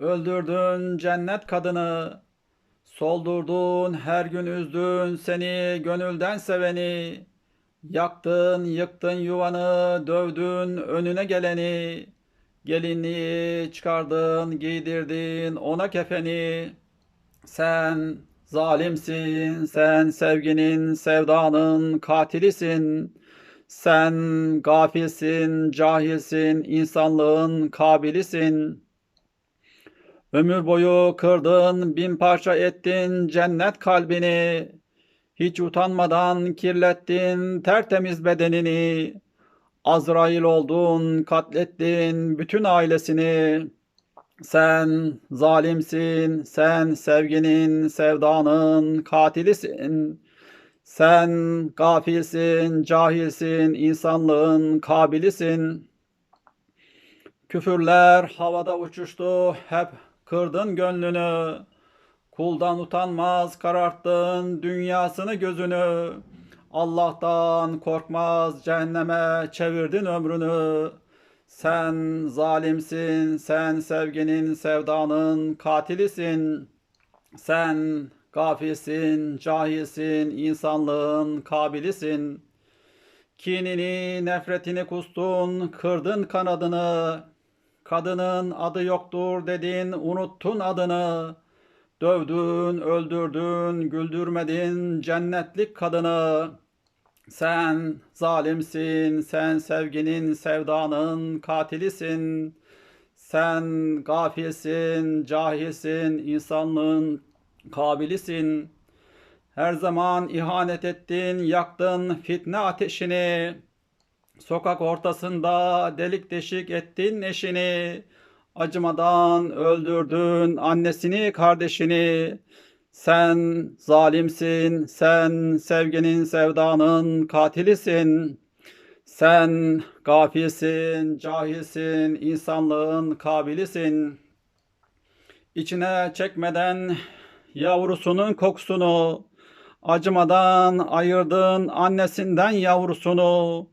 Öldürdün cennet kadını. Soldurdun her gün üzdün seni gönülden seveni. Yaktın yıktın yuvanı dövdün önüne geleni. Gelinliği çıkardın giydirdin ona kefeni. Sen zalimsin, sen sevginin, sevdanın katilisin. Sen gafilsin, cahilsin, insanlığın kabilisin. Ömür boyu kırdın, bin parça ettin cennet kalbini. Hiç utanmadan kirlettin tertemiz bedenini. Azrail oldun, katlettin bütün ailesini. Sen zalimsin, sen sevginin, sevdanın katilisin. Sen gafilsin, cahilsin, insanlığın kabilisin. Küfürler havada uçuştu, hep kırdın gönlünü. Kuldan utanmaz, kararttın dünyasını gözünü. Allah'tan korkmaz, cehenneme çevirdin ömrünü. Sen zalimsin, sen sevginin, sevdanın katilisin. Sen gafilsin, cahilsin, insanlığın kabilisin. Kinini, nefretini kustun, kırdın kanadını. Kadının adı yoktur dedin, unuttun adını. Dövdün, öldürdün, güldürmedin cennetlik kadını. Sen zalimsin, sen sevginin, sevdanın katilisin. Sen gafilsin, cahilsin, insanlığın kabilisin. Her zaman ihanet ettin, yaktın fitne ateşini. Sokak ortasında delik deşik ettin eşini. Acımadan öldürdün annesini, kardeşini. Sen zalimsin, sen sevginin, sevdanın katilisin. Sen gafilsin, cahilsin, insanlığın kabilisin. İçine çekmeden yavrusunun kokusunu, acımadan ayırdın annesinden yavrusunu.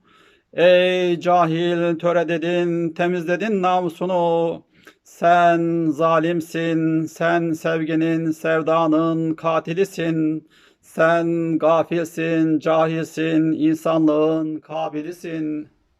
Ey cahil töre dedin, temizledin namusunu. Sen zalimsin, sen sevginin, sevdanın katilisin. Sen gafilsin, cahilsin, insanlığın kabilisin.